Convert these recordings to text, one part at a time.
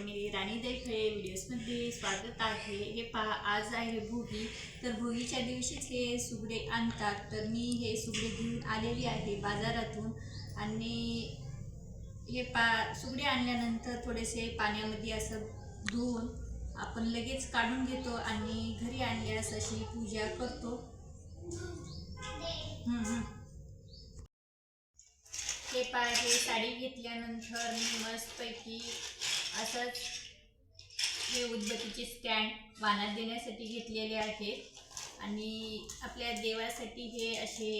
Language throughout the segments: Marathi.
मी राणी दैफळे व्हिडिओजमध्ये स्वागत आहे. हे पहा आज आहे भोगी. तर भोगीच्या दिवशीच हे सुगडे आणतात. तर मी हे सुगडे घेऊन आलेली आहे बाजारातून. आणि हे पा सुगडे आणल्यानंतर थोडेसे पाण्यामध्ये असं धुवून आपण लगेच काढून घेतो आणि घरी आणल्यास अशी पूजा करतो. हे पा हे साडी घेतल्यानंतर मी मस्तपैकी असंच हे उदबत्तीचे स्टँड वानात देण्यासाठी घेतलेले आहेत. आणि आपल्या देवासाठी हे असे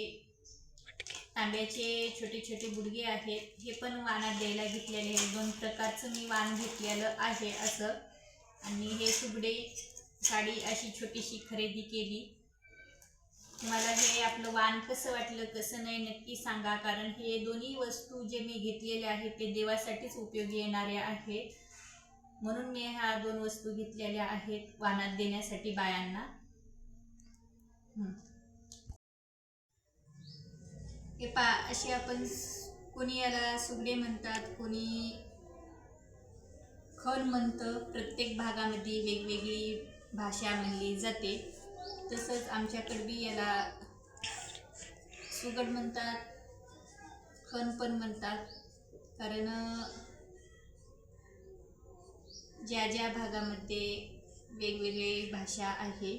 तांब्याचे छोटे छोटे बुडगे आहेत. हे पण वानात द्यायला घेतलेले आहेत. दोन प्रकारचं मी वाण घेतलेलं आहे असं. आणि हे सुगडे साडी अशी छोटीशी खरेदी केली. मला हे आपलं वाण कसं वाटलं कसं नाही नक्की सांगा. कारण हे दोन्ही वस्तू जे मी घेतलेले आहेत ते देवासाठीच उपयोगी येणाऱ्या आहेत. म्हणून मी ह्या दोन वस्तू घेतलेल्या आहेत वानात देण्यासाठी बायांना. हे. पा असे आपण कोणी याला सुगडे म्हणतात कोणी खण म्हणतं प्रत्येक भागामध्ये वेगवेगळी भाषा म्हणली जाते. तसंच आमच्याकडे बी याला सुगड म्हणतात खण पण म्हणतात. कारण ज्या ज्या भागामध्ये वेगवेगळी भाषा आहे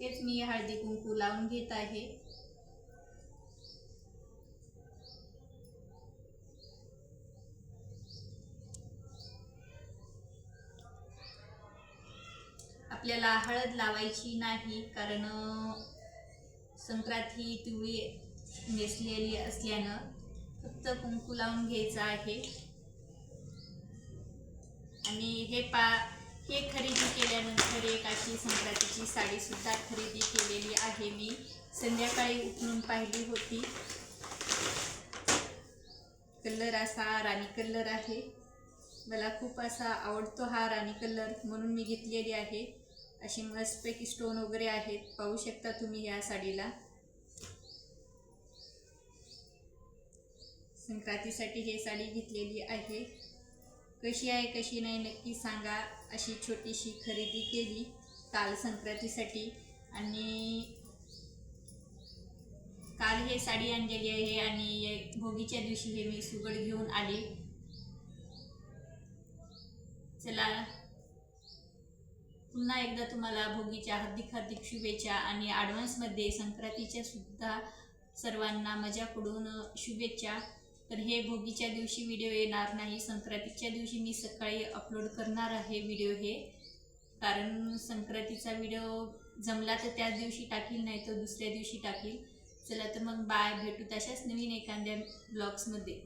तेच मी हळदी कुंकू लावून घेत आहे. आपल्याला हळद लावायची नाही कारण संक्रांत ही पिवळी नेसलेली असल्यानं फक्त कुंकू लावून घ्यायचं आहे. आणि हे पा हे खरेदी केल्यानंतर एक अशी संक्रांतीची साडीसुद्धा खरेदी केलेली आहे मी. संध्याकाळी उठून पाहिली होती. कलर असा राणी कलर आहे. मला खूप असा आवडतो हा राणी कलर म्हणून मी घेतलेली आहे. अशी मस्तपैकी स्टोन वगैरे आहेत. पाहू शकता तुम्ही या साडीला. संक्रांतीसाठी हे साडी घेतलेली आहे. कशी आहे कशी नाही नक्की सांगा. अशी छोटीशी खरेदी केली काल संक्रांतीसाठी आणि काल हे साडी आणलेली आहे आणि भोगीच्या दिवशी हे मी सुगड घेऊन आले. चला. पुन्हा एकदा तुम्हाला भोगीच्या हार्दिक हार्दिक शुभेच्छा आणि ॲडव्हान्समध्ये संक्रांतीच्या सुद्धा सर्वांना माझ्याकडून शुभेच्छा. तर हे भोगीच्या दिवशी व्हिडिओ येणार नाही. संक्रांतीच्या दिवशी मी सकाळी अपलोड करणार आहे व्हिडिओ हे. कारण संक्रांतीचा व्हिडिओ जमला तर त्याच दिवशी टाकील नाही तर दुसऱ्या दिवशी टाकील. चला तर मग बाय भेटू तशाच नवीन एखाद्या ब्लॉग्समध्ये